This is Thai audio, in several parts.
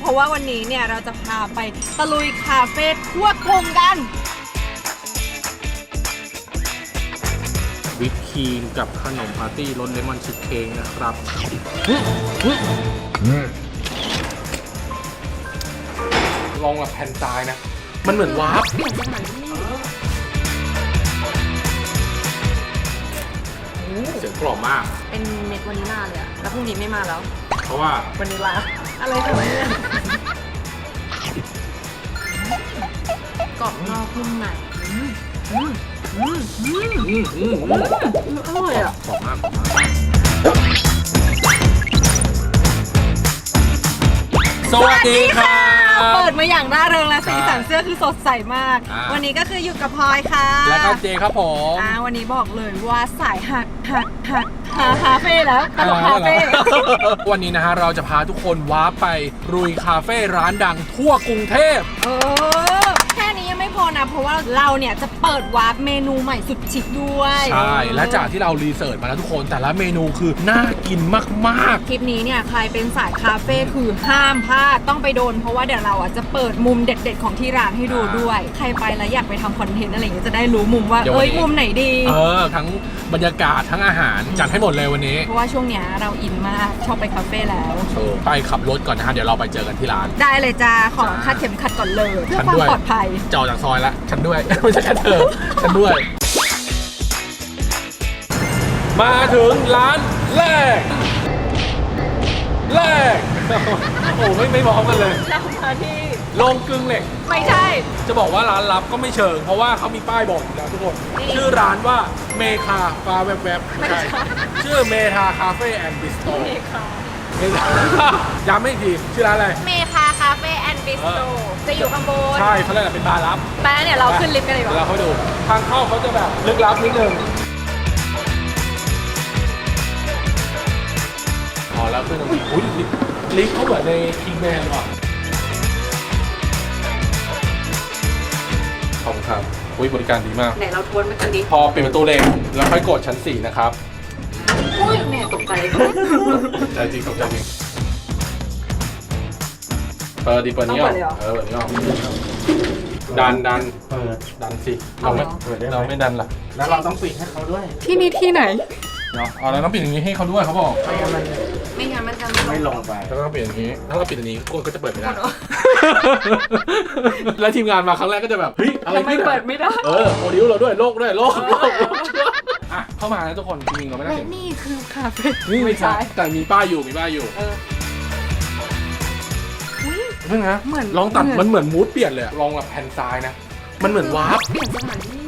เพราะว่าวันนี้เนี่ยเราจะพาไปตะลุยคาเฟ่ทั่วกรุงกันวิปครีมกับขนมปาร์ตี้รสเลมอนชีสเค้กนะครับลองแบบแผ่นทรายนะ มันเหมือนวาร์ปเปลี่ยนสถานที่เสียงกรอบมาก เป็นเม็ดวานิลลาเลยอะแล้วพรุ่งนี้ไม่มาแล้ว เพราะว่าวานิลลา อะไรของเนี่ยกรอบนอกนุ่มในอืมอืมอืมอืมอืมอืมอืมอร่อยอะกรอบมากกรอบมากสวัสดีค่ะเปิด มาอย่างร่าเริงและสีสันใช่เสื้อคือสดใสมาก อ่า วันนี้ก็คืออยู่กับพลอยค่ะแล้วก็เจครับผม อ่าวันนี้บอกเลยว่าสายหักหักหักหาคาเฟ่แล้วตลกคาเฟ่วันนี้นะฮะเราจะพาทุกคนว้าร์ปไปรุยคาเฟ่ร้านดังทั่วกรุงเทพ เออ แค่นี้ยังไม่พอนะ เพราะว่าเราเนี่ยจะเปิดวาร์ปเมนูใหม่สุดชิคด้วยใช่ และจากที่เรารีเสิร์ชมาแล้วทุกคน แต่ละเมนูคือน่ากินมากคลิปนี้เนี่ยใครเป็นสายคาเฟ่คือห้ามพลาดต้องไปโดน เพราะว่าเดี๋ยวเราอะจะเปิดมุมเด็ด ๆ ของที่ร้านให้ดูด้วย ใครไปแล้วอยากไปทำคอนเทนต์อะไรอย่างเงี้ยจะได้รู้มุมว่าเดี๋ยววัเอ้นยนี้มุมไหนดี ๆ เออ ทั้งบรรยากาศทั้งอาหารจัดให้หมดเลยวันนี้เพราะว่าช่วงเนี้ยเราอินมากชอบไปคาเฟ่แล้ว เออไปขับรถก่อนนะฮะเดี๋ยวเราไปเจอกันที่ร้าน ได้เลยจ้าขอจ้าคาดเข็มขัดก่อนเลย เพื่อฉันความด้วยปลอดภัยจะออกจากซอยละฉันด้วย ไม่ใช่แค่เธอ ฉันด้วย มาถึงร้านแรก แรก โอ้ไม่ไม่พร้อมกันเลยเรามาที่ลงกึ่งเหล็ก ไม่ใช่ จะบอกว่าร้านลับก็ไม่เชิง เพราะว่าเขามีป้ายบอกอยู่แล้วทุกคนนี่ชื่อร้านว่าเมคาฟาแวบแวบไม่ใช่ ไม่ใช่ ชื่อเมทาคาเฟ่แอนด์บิสโต เมคา ย้ำไม่อีกทีชื่อร้านอะไร เมคาคาเฟ่แอนด์บิสโตจะอยู่ข้างบนใช่เขาเรียกอะไรเป็นบาร์ลับแป๊ะเนี่ยเราขึ้นลิฟต์กันเลยดีกเดี๋ยวเราว่าเข้าไปดู ทางเข้าเขาจะแบบลึกลับนิดนึงอ๋อแล้วขึ้นตรงนี้อุ้ยลิฟต์ลิฟต์เขาเหมือนในคิงแมนว่ะขอบคุณครับอุ้ยบริการดีมาก ไหนเราทวนมากันดิ พอปิดประตูเลยแล้วค่อยกดชั้น 4 นะครับอุ้ ยแม่ตกใจใจจริงตกใจจริงเปิดดิเปิดนี้ออกต้องเปิดเลยเหรอเออเปิดนี้ออกดันดันเปิดดันสิเราไม่เปิดได้ไหมเราไม่ดันล่ะแล้วเราต้องปิดให้เขาด้วย ที่นี่ที่ไหนเนาะเอาแล้วต้องปิดอย่างนี้ให้เขาด้วยเขาบอกไม่งั้นมันไม่งั้นมันจะไม่ลงไปแล้วก็ต้องปิดอย่างนี้ ถ้าเราปิดอย่างนี้กนก็จะเปิดไม่ได้แล้วทีมงานมาครั้งแรกก็จะแบบเฮ้ยอะไรทำไมขึ้นอะเปิดไม่ได้เออโปรดิวเราด้วยโลกด้วยโลกโลกโลก อะเข้ามานะทุกคนจริงๆเราไม่ได้และเห็นนี่คือคาเฟ่นี่ไม่ใช่แต่มีป้ายอยู่มีป้ายอยู่เอออุ๊ยเพิ่งนะเหมือนลองตัดเหมือน มันเหมือนมูดเปลี่ยนเลยอะลองแบบแผ่นซ้ายนะ มันเหมือนวาร์ปเปลี่ยนสถานที่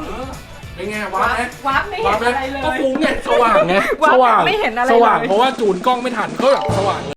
เป็นไงวาร์ปไหม วาร์ปไม่เห็วาร์นปไหมอะไรเลยก็ฟุ้งไงสว่างไงวาร์ปสว่างไม่เห็นอะไรสว่างเลยเพราะว่าจูนกล้องไม่ทันก็แบบสว่างเลย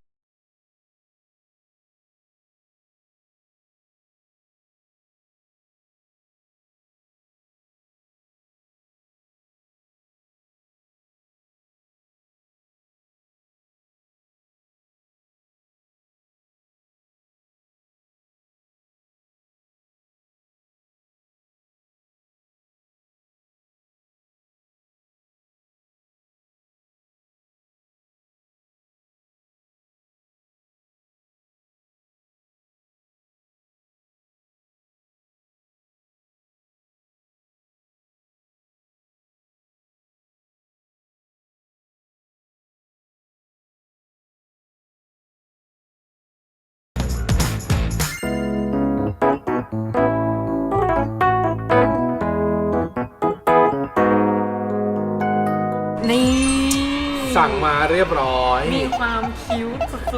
งมาเรียบร้อย มีความคิ้ว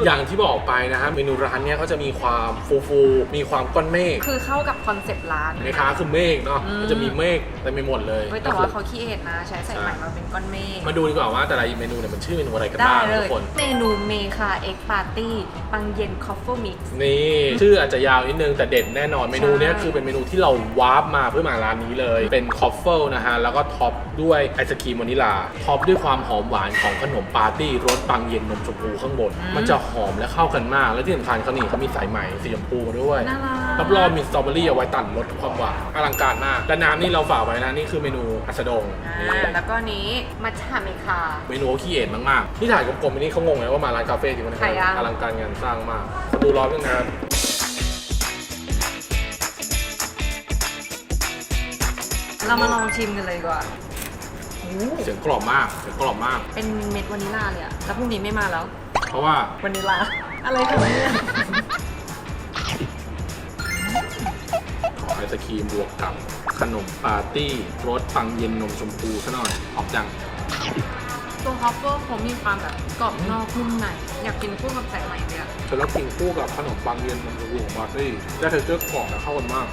อย่างที่บอกไปนะฮะเมนูร้านเนี้ยเขาจะมีความฟูฟูๆมีความก้อนเมฆๆคือเข้ากับคอนเซปต์ร้าน ในค้าคือเมฆเนาะอืม มันจะมีเมฆเต็มไปหมดเลยเฮ้ยแต่ว่าเขาขี้เอ็ดนะ ใช้ใส่ใหม่มาเป็นก้อนเมฆมาดูดีกว่าว่าแต่ละเมนูเนี่ยมันชื่อเมนูอะไรกันได้บ้างเลทุย กคน เมนูเมคาเอ็กปาร์ตี้ปังเย็นคอฟเฟอร์มิกซ์ นี่ ชื่ออาจจะยาวนิดนึงแต่เด่นแน่นอนเมนูเนี้ยใช่ คือเป็นเมนูที่เราวาร์ปมาเพื่อมาร้านนี้เลย เป็นคอฟเฟิลนะฮะ แล้วก็ท็อปด้วยไอศครีมวานิลาท็อปด้วยความหอมหวานของขนมปาร์ตี้รสปังเย็นนมชมพูข้างบน มันจะหอมและเข้ากันมาก และที่สำคัญเขานี่เขามีสายไหมสีชมพูมาด้วยน่ารักรับรองมีสตรอเบอรี่เอาไว้ตัดรสความหวานอลังการมาก และน้ำนี่เราฝากไว้นะนี่คือเมนูอัสดงอ่นี่าแล้วก็นี้มัทฉะเมคา เมนูเขาขี้เอ็นมากๆที่ถ่ายกลมๆอันนี้เขางงเลยว่ามาร้านคาเฟ่ที่มันใครอะอลังการงานสร้างมากสดูร้อนยังนะครับเรามาลองชิมกันเลยดีกว่าโอ้เสียงกรอบมากเสียงกรอบมาก เป็นเม็ดวานิลลาเลยอะแล้วพรุ่งนี้ไม่มาแล้ว เพราะว่าวานิลลาอะไรคะเนี่ยขอไอศครีมบวกกับขนมปาร์ตี้รสปังเย็นนมชมพูซะหน่อยหอมจัง ตัวคอฟเฟิลเขามีความแบบกรอบนอกนุ่มในอยากกินคู่กับสายไหมเลยอะเสร็จแล้วกินคู่กับขนมปังเย็นนมชมพูของปาร์ตี้ได้เทคเจอร์กรอบและเข้ากันมาก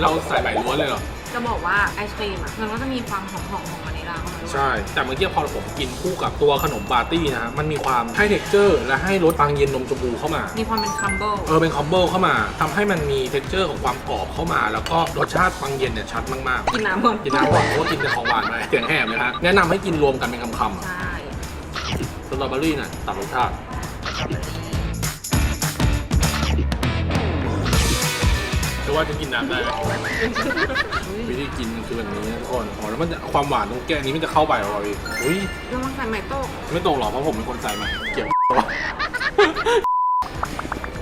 เราใส่ใบล้วนเลยเหรอ จะบอกว่าไอศครีมอะมันก็จะมีความหอมๆของ ใช่ แต่เมื่อกี้พอผมกินคู่กับตัวขนมปาร์ตี้นะฮะมันมีความให้เท็กเจอร์ และให้รสปังเย็นนมชมพูเข้ามา มีความเป็นคัมเบิลเออเป็นคอมโบเข้ามาทำให้มันมีเท็กเจอร์ของความกรอบเข้ามา แล้วก็รสชาติปังเย็นเนี่ยชัดมากกินน้ำก่อนๆกินน้ำก่อนเพราะว่ากินแต่ของหวานมาเสียงแหบเลยฮะแนะนำให้กินรวมกันเป็นคำๆอะใช่สตรอเบอรี่น่ะตัดรสชาติ ว่าจะกินน้ำได้ไหมวิธีกินมันคือแบบนี้นะทุกคนอ๋อแล้วมันจะความหวานตรงแก้วนี้มันจะเข้าไปเหรอพี่อุ้ยระวังสายไหมโตกไม่ตรงหรอกเพราะผมเป็นคนใส่มาเกี่ยว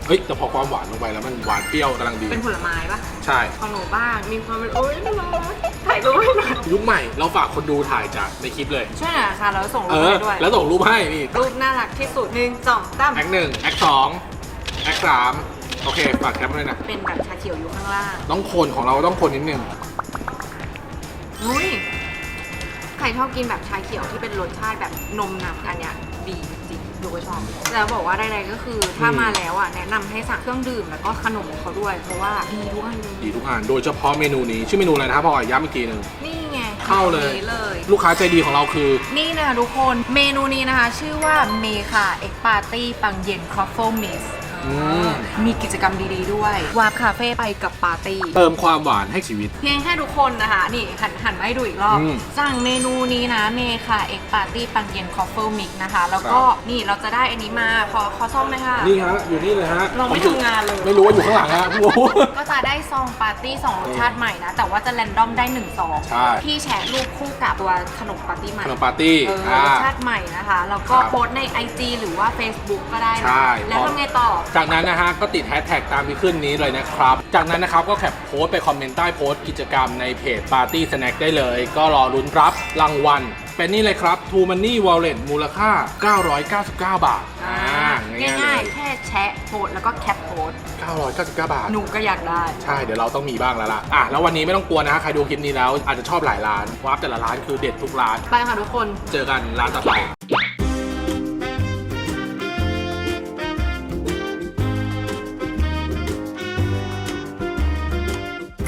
เฮ้ยแต่พอความหวานลงไปแล้วมันหวานเปรี้ยวกำลังดี เป็นผลไม้ปะใช่ ของหนูบ้าง มีความเป็นโอ๊ยน่ารักถ่ายรูปให้หน่อยยุคใหม่เราฝากคนดูถ่ายจากในคลิปเลย ช่วยหน่อยค่ะแล้วส่งเอรูปอ ให้ด้วยแล้วส่งรูปให้นี่รูปน่ารักที่สุดหนึ่งสองตั้มแอคหนึ่งแอคสองแอคสาม โอเคฝากแคปมาเลยนะ เป็นแบบชาเขียวอยู่ข้างล่างต้องคนของเราต้องคนนิดนึง อุ้ยใครชอบกินแบบชาเขียวที่เป็นรสชาติแบบนมนำอันเนี้ยดีจริงดูก็ชอบ แล้วบอกว่าใดๆก็คือถ้ามาแล้วอะแนะนำให้สั่งเครื่องดื่มแล้วก็ขนมเขาด้วย เพราะว่าดีทุกอันเลยดีทุกอันโดยเฉพาะเมนูนี้ ชื่อเมนูอะไรนะครับพอย้ำอีกทีหนึ่ง นี่ไงเข้าเลย นี่เลย ลูกค้าใจดีของเราคือนี่นะคะทุกคนเมนูนี้นะคะ ชื่อว่าเมคาเอ็กปาร์ตี้ปังเย็นครอฟเฟิลมิสอื มมีกิจกรรมดีๆด้วย วาร์ปคาเฟ่ไปกับปาร์ตี้ เติมความหวานให้ชีวิต เพียงแค่ทุกคนนะคะ นี่หันหันมาให้ดูอีกรอบ อืมสั่งเมนูนี้นะเมคาเอ็กปาร์ตี้ปังเย็นคอฟเฟิลมิกนะคะ แล้วก็ครับ นี่เราจะได้อันนี้มาขอขอซ่อมเลยค่ะ นี่ฮะ อยู่นี่เลยฮะเราไม่ผอยู่ทำงานเลย ไม่รู้ว่าอยู่ข้างหลังฮะพี่โอ้ก็จะได้ซองปาร์ตี้สองรสชาติใหม่นะ แต่ว่าจะแรนดอมได้หนึ่งซองใช่ ที่แชร์รูปคู่กับตัวขนมปาร์ตี้ใหม่ ขนมปาร์ตี้เออรอ่า สชาติใหม่นะคะ แล้วก็ครับโพสต์ใน IG หรือว่า Facebook ก็ได้ใช่นะแล้วทำไงต่อจากนั้นนะฮะก็ติดแฮชแท็กตามที่ขึ้นนี้เลยนะครับ จากนั้นนะครับก็แคปโพสต์ไปคอมเมนต์ใต้โพสต์กิจกรรมในเพจ Party Snack ได้เลย ก็รอลุ้นรับรางวัลเป็นนี่เลยครับ True Money Wallet มูลค่า 999 บาทอ่าง่ง่ายายๆ แค่แชะโพสต์แล้วก็แคปโพสต์ๆ999 บาท หนูก็อยากได้ ใช่ เดี๋ยวเราต้องมีบ้างแล้วล่ะ อะ แล้ววันนี้ไม่ต้องกลัวนะฮะใครดูคลิปนี้แล้วอาจจะชอบหลายร้านวาร์ปแต่ละร้านคือเด็ดทุกร้าน ไปค่ะทุกคน เจอกันร้านต่อไป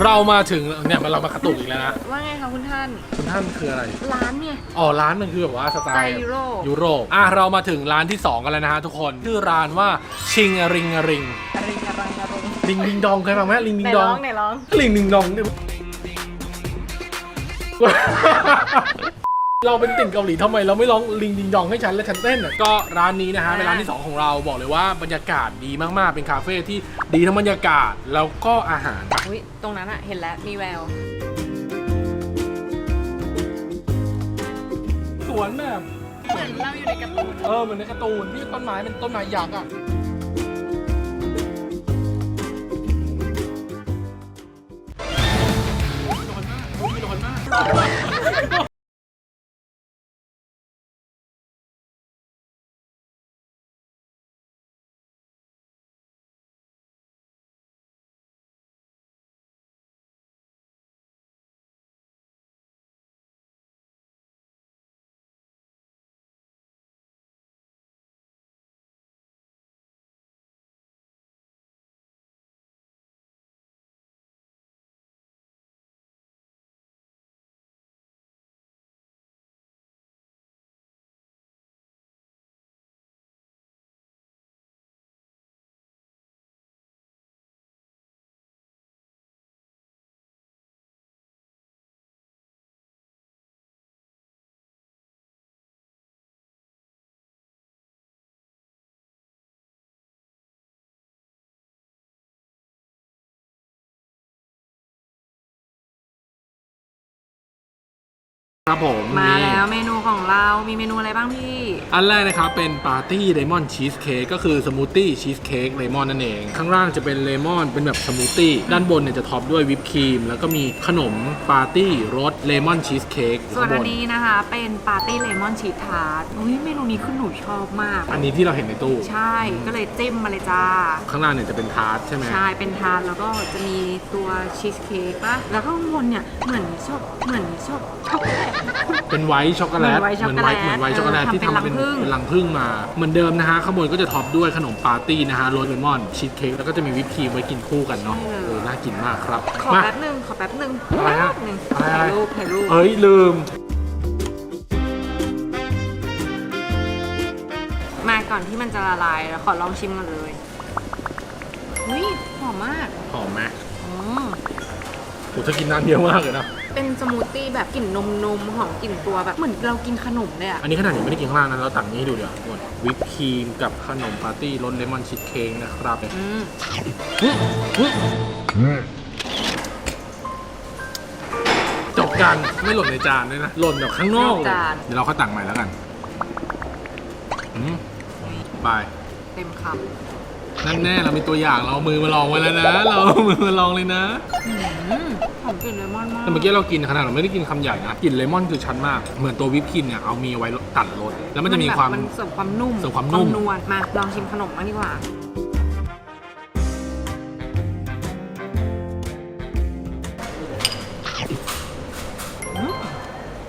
เรามาถึงเนี่ยมันเรามากระตุกอีกแล้วนะว่าไงคะคุณท่าน คุณท่านคืออะไร ร้านเนี่ย อ๋อร้านมันคือแบบว่าสไตสไตล์ล์ ยุโรปยุโรปอะเรามาถึงร้านที่ 2 กันแล้วนะฮะทุกคนชื่อร้านว่าชิงริงริงอะไรอะไรอะไรลิงดิงดองเคยฟังไหมลิงดิไหนงดร้อองงไหนร้องลิงดิงดอง เนี่ยเราเป็นติ่งเกาหลีทำไมเราไม่ร้องลิงดิงดองให้ฉันและฉันเต้นอะก็ร้านนี้นะฮะเป็นร้านที่2ของเราบอกเลยว่าบรรยากาศดีมากๆเป็นคาเฟ่ที่ดีทั้งบรรยากาศแล้วก็อาหาร อุ้ยตรงนั้นอะเห็นแล้ว มีแวว สวนแบบเหมือนเราอยู่ในการ์ตูน เออเหมือนในการ์ตูนที่ต้นไม้เป็นต้นไม้ยักษ์อะ ครับผมมานี่ แล้วเมนูของเรามีเมนูอะไรบ้างพี่ อันแรกนะครับเป็นปาร์ตี้เลมอนชีสเค้กก็คือสมูทตี้ชีสเค้กเลมอนนั่นเอง ข้างล่างจะเป็นเลมอนเป็นแบบสมูทตี้ด้านบนเนี่ยจะท็อปด้วยวิปครีม แล้วก็มีขนมปาร์ตี้รสเลมอนชีสเค้กส่วนข้างบอันนี้นะคะเป็นปาร์ตี้เลมอนชีสทาร์ตอุ้ยเมนูนี้คือหนูชอบมาก อันนี้ที่เราเห็นในตู้ ใช่ก็เลยจิ้มมาเลยจ้า ข้างล่างเนี่ยจะเป็นทาร์ตใช่ไหม ใช่เป็นทาร์ตแล้วก็จะมีตัวชีสเค้กป่ะแล้วก็ข้างบนเนี่ยเหมือนชอบเหมือนชอบช็อกโกแลตเป็นไวท์ช็อกโกแลตเหมือนไวท์ช็อกโกแลตเหมือนไวท์ช็อกโกแลตเออที่ทำมาเป็นทำเป็นรังผึ้งเป็นรังผึ้งมา เหมือนเดิมนะฮะข้างบนก็จะท็อปด้วยขนมปาร์ตี้นะฮะรสเลมอนชีสเค้กแล้วก็จะมีวิปครีมไว้กินคู่กันเนาะเออน่ากินมากครับขอมาแป๊บหนึ่งขอแป๊บหนึ่งอะไรฮะแป๊บหนึ่งอะไรอะไรถ่ายรูปถ่ายรูปเอ้ยลืมมาก่อนที่มันจะละลายแล้วขอลองชิมกันเลยอุ้ยหอมมากหอมไหมอืม โหเธอกินน้ำเยอะมากเลยนะ เป็นสมูทตี้แบบกลิ่นนมนมๆหอมกลิ่นตัวแบบเหมือนเรากินขนมเลยอะอันนี้ขนาดยังไม่ได้กินข้างล่างนะเราตักนี้ให้ดูเดี๋ยวทุกคนวิปครีมกับขนมปาร์ตี้รสเลมอนชีสเค้กนะครับอืมอื้ออื้อจบกันไม่หล่นในจานด้วยนะ หล่นแบบข้างนอกเลยเดี๋ยวเราค่อยตักใหม่แล้วกันอืมไปเต็มค นั่นแน่เรามีตัวอย่างเราเอามือมาลองไว้แล้วนะ เราเอามือมาลองเลยนะำอืมหอมกลิ่นเลมอนมากแต่เมื่อกี้เรากินขนาดเราไม่ได้กินคำใหญ่นะกลิ่นเลมอนคือชัดมาก เหมือนตัววิปครีมเนี่ยเอามีไว้ตัดรสแล้วมันจะมีความ นเสริมความนุ่มเสริมความนุ่ม นวลมาลองชิมขนมบ้างดีกว่า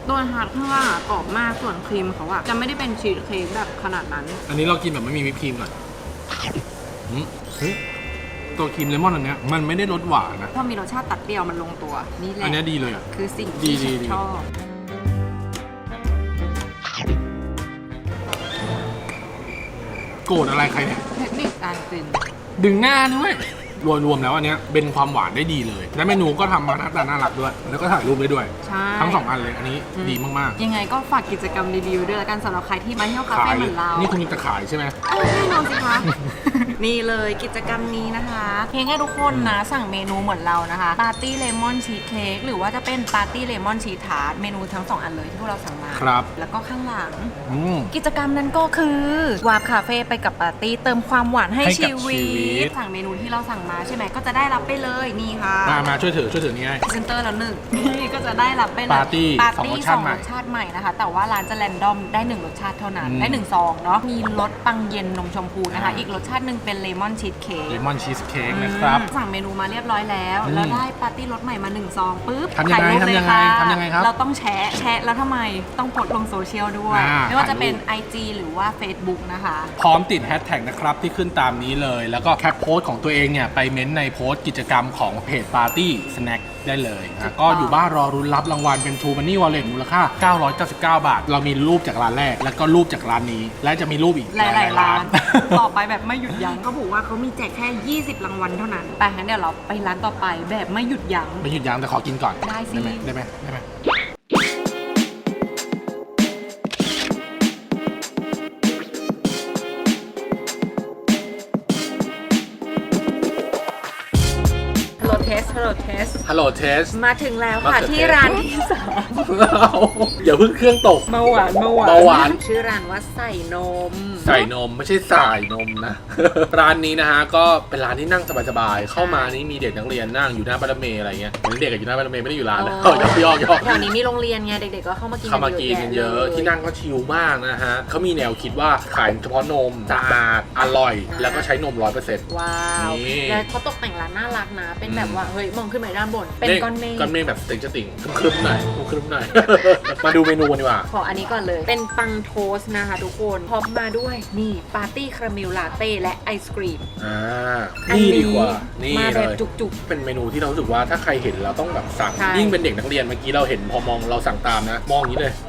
ตัวทาร์ตข้างล่างอะกรอบมากส่วนครีมเขาอะจะไม่ได้เป็นชีสเค้กแบบขนาดนั้น อันนี้เรากินแบบไม่มีวิปครีมก่อน อืมเฮ้ยตัวครีมเลมอนอันเนี้ยมันไม่ได้รสหวานนะ พอมีรสชาติตัดเปรี้ยวมันลงตัว นี่แหละอันเนี้ยดีเลยอะ คือสิ่งดีที่ดีฉันดี ชอบ โกรธอะไรใครเนี่ย เทคนิคการกินดึงหน้าด้วยรวมรวมแล้วอันเนี้ยเป็นความหวานได้ดีเลย และเมนูก็ทำมาหน้าตาน่ารักด้วย แล้วก็ถ่ายรูปได้ด้วย ใช่ ทั้งสองอันเลยอันนี้อืม ดีมากยังไงก็ฝากกิจกรรมดีๆด้วยแล้วกันสำหรับใครที่มาเที่ยวๆคาขาเฟ่ยเหมือนเรานี่คุณจะขายใช่ไหม เออแน่นอนสิคะ นี่เลยกิจกรรมนี้นะคะเพียงแค่ทุกคนนะสั่งเมนูเหมือนเรานะคะปาร์ตี้เลมอนชีสเค้กหรือว่าจะเป็นปาร์ตี้เลมอนชีสทาร์ตเมนูทั้งสองอันเลยที่พวกเราสั่งมา ครับแล้วก็ข้างหลัง อืม กิจกรรมนั้นก็คือวาร์ปคาเฟ่ไปกับปาร์ตี้เติมความหวานให้ให้กับชีวิชีวิต ต สั่งเมนูที่เราสั่งมาใช่ไหมก็จะได้รับไปเลยนี่ค่ะมามาช่วยถือช่วยถือนี่ไงพรีเซนเตอร์แล้วหนึ่งนี่ก็จะได้รับไปเลยปาร์ตี้ปาร์ตี้สสอองงรรสสชาชาติติใหม่นะคะ แต่ว่าร้านจะแรนดอมได้หนึ่งรสชาติเท่านั้นอืม ได้หนึ่งซองเนาะมีรสปังเย็นนมชมพูนะคะ อีกรสชาติหนึ่งเป็นเลมอนชีสเค้กเลมอนชีสเค้กนะครับ สั่งเมนูมาเรียบร้อยแล้ว อืมแล้วได้ปาร์ตี้รสใหม่มาหนึ่งซองปุ๊บทำยังไงถ่ารูปเลทำยังไงค่ะทำยังไงครับเราต้องแชะแชะแล้วทำไมต้องโพสต์ลงโซเชียลด้วย อ่าไม่ว่าจะเป็นถ่ายรูป IG หรือว่า Facebook นะคะ พร้อมติดแฮชแท็กนะครับ ที่ขึ้นตามนี้เลย แล้วก็แคปโพสต์ของตัวเองเนี่ย ไปเม้นต์ในโพสต์กิจกรรมของเพจปาร์ตี้สแน็ค ได้เลยนะก็อยู่บ้านรอรุ้นรับรางวัลเป็น True Money Wallet มูลค่า 999 บาท เรามีรูปจากร้านแรก แล้วก็รูปจากร้านนี้ และจะมีรูปอีกหลายๆร้าน ต่อไปแบบไม่หยุดยั้งเขาบอกว่าเขามีแจกแค่ 20 รางวัลเท่านั้น ไปงั้นเดี๋ยวเราไปร้านต่อไปแบบไม่หยุดยั้ง ไม่หยุดยั้งแต่ขอกินก่อนได้สิ ได้ไหมได้ไหม ฮัลโหลเทส มาถึงแล้วมาค่ะเถอะที่เทสร้านที่สามอย่าเพิ่งเครื่องตกเมื่อวานเมื่อวานเบาหวาน ชื่อร้านว่าใส่นม ใส่นมไม่ใช่สายนมนะ ร้านนี้นะฮะก็เป็นร้านที่นั่งสบายๆเข้ามานี่มีเด็กนักเรียนนั่งอยู่หน้าบัลเมย์อะไรเงี้ยเหมือนเด็กกับอยู่หน้าบัลเมย์ไม่ได้อยู่ร้านนะอ๋อยอกยอกยอกแถวนี้มีโรงเรียนไงเด็กๆก็เข้ามากินเข้ามากินกันเยอะลที่นั่งก็ชิลมากนะฮะเขามีแนวคิดว่าขายเฉพาะนมสะอาดอร่อย แล้วก็ใช้นมร้อยเปอร์เซ็นต์ว้าวนี่แล้วเขาตกแต่งร้านน่ารักนะ เป็นแบบอืมว่าเฮ้ยมองขึ้นไปด้านบนเป็นก้อนเมฆก้อนเมฆแบบสติงสติงครึ้มๆหน่อยครึ้มๆหน่อยมาดูเมนูกันดีกว่าขออันนี้ก่อนเลย เป็นปังโทสต์นะคะทุกคนพร้อมมาด้วยนี่ปาร์ตี้คาราเมลลาเต้และไอศครีม อ่าอันนี่นี้ดีกว่า นี่มาเลแบบย จุก เป็นเมนูที่เรารู้สึกว่าถ้าใครเห็นเราต้องแบบสั่ง ใช่ ยิ่งเป็นเด็กนักเรียนเมื่อกี้เราเห็นพอมองเราสั่งตามนะ มองอย่างนี้เลยๆ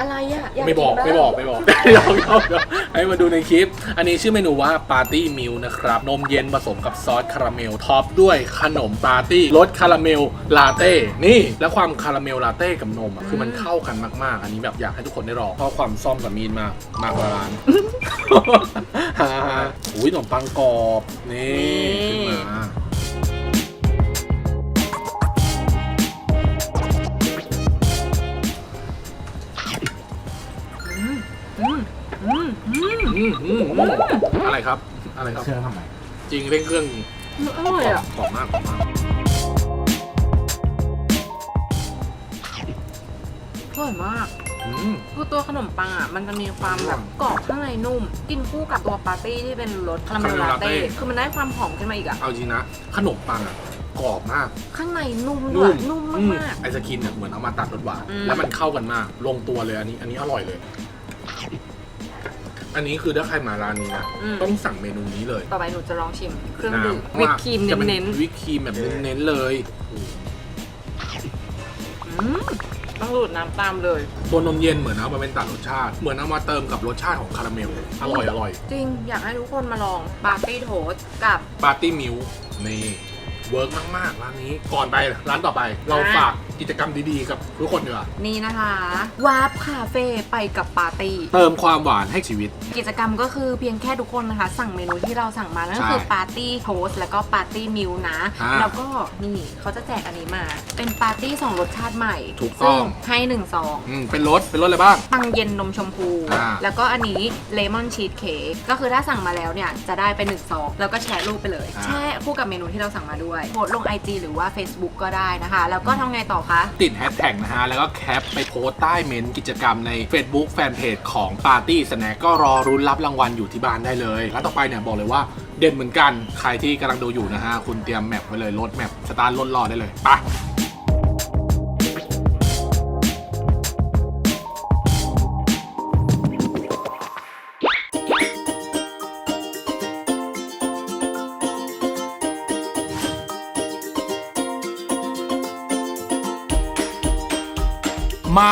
อะไรอะยาไม่บอกนไม่บอกไม่บอกเดี๋ยวยอมยอมให้มาดูในคลิป อันนี้ชื่อเมนูว่าปาร์ตี้มิลนะครับ นมเย็นผสมกับซอสคาราเมลท็อปด้วยขนมปาร์ตี้รสคาราเมลลาเต้นี่แล้วความคาราเมลลาเต้กับนมอะคือมันเข้ากันมากๆ อันนี้แบบอยากให้ทุกคนได้ลองเพราะความซ่อมกับมีนมากมากกว่าร้านฮ่าฮ่าอุ้ยขนมปังกรอบนี่ขึ้นมา อืมอืมอืมอะไรครับ อะไรครับเครื่องทำไมจริงเร่งเครื่องอร่อยอะกรอบมากกรอบมากอร่อยมาก อืม คือตัวขนมปังอะ มันจะมีความแบบกรอบข้างในนุ่ม กินคู่กับตัวปาร์ตี้ที่เป็นรสคาราเมลลาเต้คือมันได้ความหอมขึ้นมาอีกอะ เอาจริงนะขนมปังอะกรอบมาก ข้างในนุ่มด้วยนุ่มอืมาก ไอศครีมเนี่ยเหมือนเอามาตัดรสหวานอืม แล้วมันเข้ากันมาก ลงตัวเลยอันนี้ อันนี้อร่อยเลย อันนี้คือถ้าใครมาร้านนี้นะอืม ต้องสั่งเมนูนี้เลยๆต่อไปหนูจะลองชิมเครื่องนะดื่มเพาะวิปว่าครีมจะป็เน้นวิปครีมแบบเน้นๆเลยๆอืมต้องดูดน้ำตามเลย ตัวนมเย็นเหมือนเอามาเป็นตัดรสชาติ เหมือนเอามาเติมกับรสชาติของคาราเมล อร่อยอร่อยจริง อยากให้ทุกคนมาลองปาร์ตี้โทสต์กับปาร์ตี้มิลนี่ เวิร์กมากๆร้านนี้ก่อนไปร้านต่อไป เราอะฝากกิจกรรมดีๆกับทุกคนดีกว่านี่นะคะวาร์ปคาเฟ่ไปกับปาร์ตี้เติมความหวานให้ชีวิต กิจกรรมก็คือเพียงแค่ทุกคนนะคะ สั่งเมนูที่เราสั่งมานั่นก็คือใช่ปาร์ตี้โทสต์แล้วก็ปาร์ตี้มิลนะอ่าแล้วก็นี่เขาจะแจกอันนี้มา เป็นปาร์ตี้สองรสชาติใหม่ถูกต้องซึ่ให้หนึ่งซองอืมเป็นรสเป็นรสอะไรบ้างปังเย็นนมชมพูอ่าแล้วก็อันนี้เลมอนชีสเค้กก็คือถ้าสั่งมาแล้วเนี่ยจะได้เป็นหนึ่งซองแล้วก็แชร์รูปไปเลยแชร์คู่กับเมนูที่เราสั่งมาด้วยโพสต์ลง IG หรือว่า Facebook ก็ได้นะคะ แล้วก็ทำไงต่อคะ ติดแฮชแท็กนะฮะ แล้วก็แคปไปโพสต์ใต้เมนต์กิจกรรมใน Facebook แฟนเพจของ Party Snack ก็รอรุ้นรับรางวัลอยู่ที่บ้านได้เลยแล้วต่อไปเนี่ยบอกเลยว่าเด่นเหมือนกัน ใครที่กำลังดูอยู่นะฮะ คุณเตรียมแมปไว้เลยรถแมปสตาร์ทรถรอได้เลยไป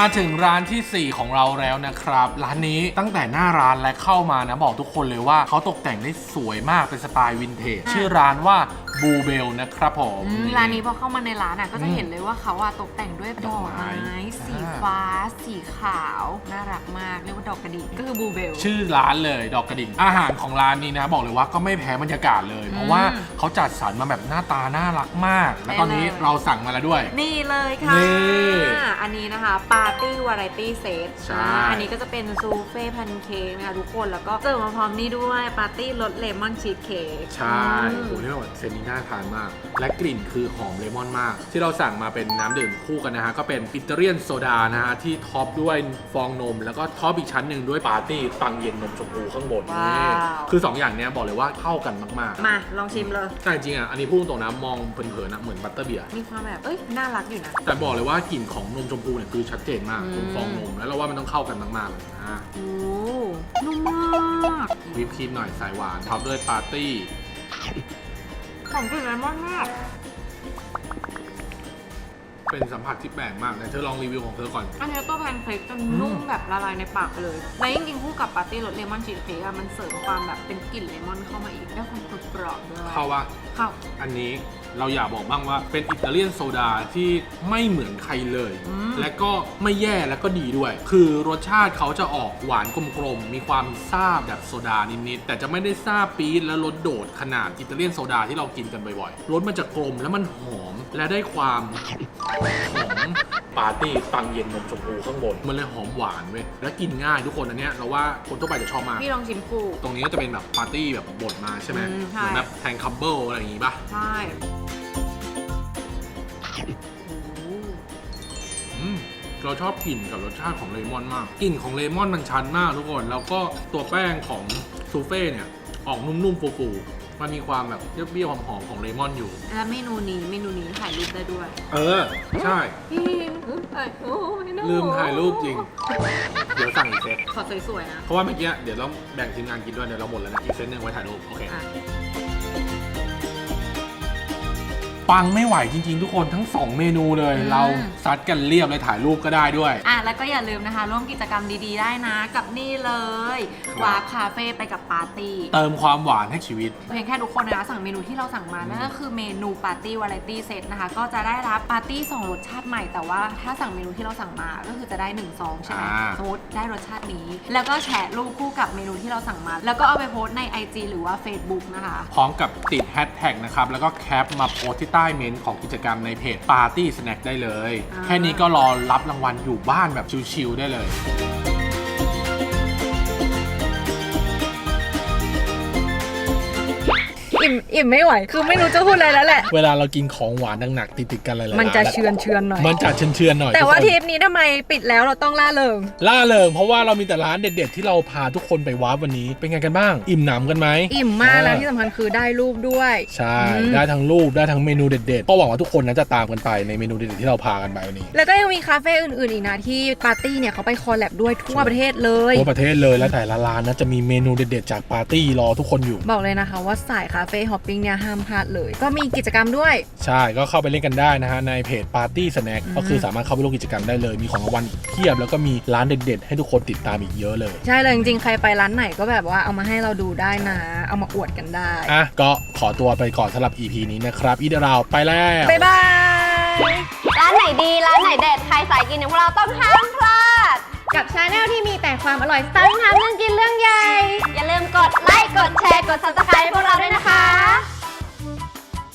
ถึงร้านทีสี่ 4 ของเราแล้วนะครับ ร้านนี้ตั้งแต่หน้าร้านและเข้ามานะ บอกทุกคนเลยว่าเขาตกแต่งได้สวยมากเป็นสไตล์วินเทจชื่อร้านว่า บูเบลนะครับผมอืมร้านนี้พอเข้ามาในร้านอะก็จะอืมเห็นเลยว่าเขาอะตกแต่งด้วยดอกไม้ดอกไม้สีอ่าฟ้า สีขาวน่ารักมากเรียกว่าดอกกระดิ่งก็คือบูเบลชื่อร้านเลยดอกกระดิ่ง อาหารของร้านนี้นะ บอกเลยว่าก็ไม่แพ้บรรยากาศเลย เพราะว่าเขาจัดสรรมาแบบหน้าตาน่ารักมาก แล้วตอนนี้ไปเลยเราสั่งมาแล้วด้วย นี่เลยค่ะนี่อันนี้นะคะปาร์ตี้วาไรตี้เซตใช่อันนี้ก็จะเป็นซูเฟ่พันเค้กนะคะทุกคนแล้วก็เสิร์ฟมาพร้อมนี่ด้วยปาร์ตี้รสเลมอนชีสเค้กใช่อืมโอ้โหเรียกว่าเซนนี้น่าทานมาก และกลิ่นคือหอมเลมอนมาก ที่เราสั่งมาเป็นน้ำดื่มคู่กันนะฮะ ก็เป็นอิตาเลียนโซดานะฮะ ที่ท็อปด้วยฟองนม แล้วก็ท็อปอีกชั้นหนึ่งด้วยปาร์ตี้ปังเย็นนมชมพูข้างบนว้าวนี่คือ 2 อย่างเนี้ยบอกเลยว่าเข้ากันมากมาลองชิมเลย ๆแต่จริงๆอะอันนี้พูดตรงๆนะมองเผินๆนะเหมือนบัตเตอร์เบียร์ มีความแบบ เอ้ย น่ารักอยู่นะ แต่บอกเลยว่ากลิ่นของนมชมพูเนี่ยคือชัดเจนมากอืมตรงฟองนมแล้วเราว่ามันต้องเข้ากันมากๆเลยนะโอ้นุ่มมาก วิปครีมหน่อยสายหวานท็อปด้วยปาร์ตี้ห อมกลิ่นเลมอนมาก เป็นสัมผัสที่แปลกมากนะเธอลองรีวิวของเธอก่อน อันนี้ตัวแพนเค้กจะนุ่มแบบละลายในปากไปเลย แล้วยิ่งกินคู่กับปาร์ตี้รสเลมอนชีสเค้กอะมันเสริมความแบบเป็นกลิ่นเลมอนเข้ามาอีกได้ความกรุบกรอบด้วยเข้าว่าเข้า อันนี้ เราอยากบอกบ้างว่าเป็นอิตาเลียนโซดาที่ไม่เหมือนใครเลยอืมและก็ไม่แย่และก็ดีด้วย คือรสชาติเขาจะออกหวานกลมๆ มีความซ่าแบบโซดานิดๆ แต่จะไม่ได้ซ่าปี๊ดและรสโดดขนาดอิตาเลียนโซดาที่เรากินกันบ่อยๆ รสมันจะกลมแล้วมันหอมและได้ความของปาร์ตี้ปังเย็นนมชมพูข้างบน มันเลยหอมหวานเว้ย และกินง่ายทุกคนอันเนี้ยเราว่าคนทั่วไปจะชอบมาก พี่ลองชิมคู่ตรงนี้ก็จะเป็นแบบปาร์ตี้แบบบดมาใช่ไหมอืมใช่เหมือนแบบแทงคัพเบิลอะไรอย่างงี้ป่ะ ใช่ เราชอบกลิ่นกับรสชาติของเลมอนมากกลิ่นของเลมอนมันชันมากทุกคน แล้วก็ตัวแป้งของซูเฟ่เนี่ยออกนุ่มๆฟูๆมันมีความแบบเปรี้ยวๆหอมๆของเลมอนอยู่ แล้วเมนูนี้เมนูนี้ถ่ายรูปได้ด้วยเออ ใช่ พี่ถ่ายรูปให้หน่อลืมถ่ายรูปจริง เดี๋ยวสั่งอีกเซตขอสวยๆนะ เพราะว่าเมื่อกี้เดี๋ยวเราแบ่งทีมงานกินด้วยเดี๋ยวเราหมดแล้วนะอีกเซตหนึ่งไว้ถ่ายรูปโอเค อะ ปังไม่ไหวจริง ๆ ทุกคนทั้ง 2 เมนูเลย เราซัดกันเรียบเลยถ่ายรูปก็ได้ด้วย อะ แล้วก็อย่าลืมนะคะ ร่วมกิจกรรมดีๆได้นะ กับนี่เลยครับวาร์ปคาเฟ่ไปกับปาร์ตี้ เติมความหวานให้ชีวิต เพียงแค่ทุกคนนะคะสั่งเมนูที่เราสั่งมานั่นก็คือเมนูปาร์ตี้วาไรตี้เซตนะคะ ก็จะได้รับปาร์ตี้สองรสชาติใหม่แต่ว่าถ้าสั่งเมนูที่เราสั่งมาก็คือจะได้1นึ่งซองใช่ไหมอ่าสมมติได้รสชาตินี้ แล้วก็แชร์รูปคู่กับเมนูที่เราสั่งมา แล้วก็เอาไปโพสต์ใน IG หรือว่า Facebook นะคะพร้อมกับติดแฮชแท็กนะครับแล้วก็แคปมาโพสต์ที่ใต้เมนต์ของกิจกรรมในเพจ Party Snack ได้เลยอ่าแค่นี้ก็รอรับรางวัลอยู่บ้านแบบชิลๆได้เลย อิ่มอิ่มไม่ไหว คือไม่รู้จะพูดอะไรแล้วแหละ เวลาเรากินของหวานหนักๆติดๆกันหลายๆมันจะร้าเชือนเชือนๆหน่อย มันจะเชือนๆหน่อยแต่ว่าทุกคนทริปนี้ทำไมปิดแล้วเราต้องล่าเริง ล่าเริงเพราะว่าเรามีแต่ร้านเด็ด ๆ ที่เราพาทุกคนไปวาร์ปวันนี้ เป็นไงกันบ้าง อิ่มหนำกันไหมอิ่มมากแล้วเออที่สำคัญคือได้รูปด้วย ใช่ อืม ได้ทั้งรูปได้ทั้งเมนูเด็ดๆก็หวังว่าทุกคนนั้นจะตามกันไปในเมนูเด็ดๆที่เราพากันไปวันนี้แล้วก็ยังมีคาเฟ่อื่นๆอีกนะที่ปาร์ตี้เนี่ยเขาไปคอลแลบด้วยทั่วประเทศเลย ทั่วประเทศเลยแล้วแต่ละร้านนะจะมีเมนูเด็ดๆจากปาร์ตี้รอทุกคนอยู่ บอกเลยนะคะว่าสายคาเฟ่ฮอปปิ้งเนี่ยห้ามพลาดเลย ก็มีกิจกรรมด้วย ใช่ก็เข้าไปเล่นกันได้นะฮะในเพจปาร์ตี้สแน็คอืมก็คือสามารถเข้าไปร่วมกิจกรรมได้เลย มีของรางวัลเพียบ แล้วก็มีร้านเด็ดๆ ให้ทุกคนติดตามอีกเยอะเลย ใช่เลยจริงๆ ใครไปร้านไหนก็แบบว่าเอามาให้เราดูได้นะ เอามาอวดกันได้ อะก็ขอตัวไปก่อนสำหรับ EP นี้นะครับอีเดราวไปแล้วบ๊ายบาย ร้านไหนดี ร้านไหนเด็ด ใครสายกินอย่างพวกเราต้องห้ามพลาด กับชาแนลที่มีแต่ความอร่อยสไตล์ทำเรื่องกินเรื่องใหญ่ อย่าลืมกดไลค์ กดแชร์ กด subscribe ให้พวกเราด้วยนะคะ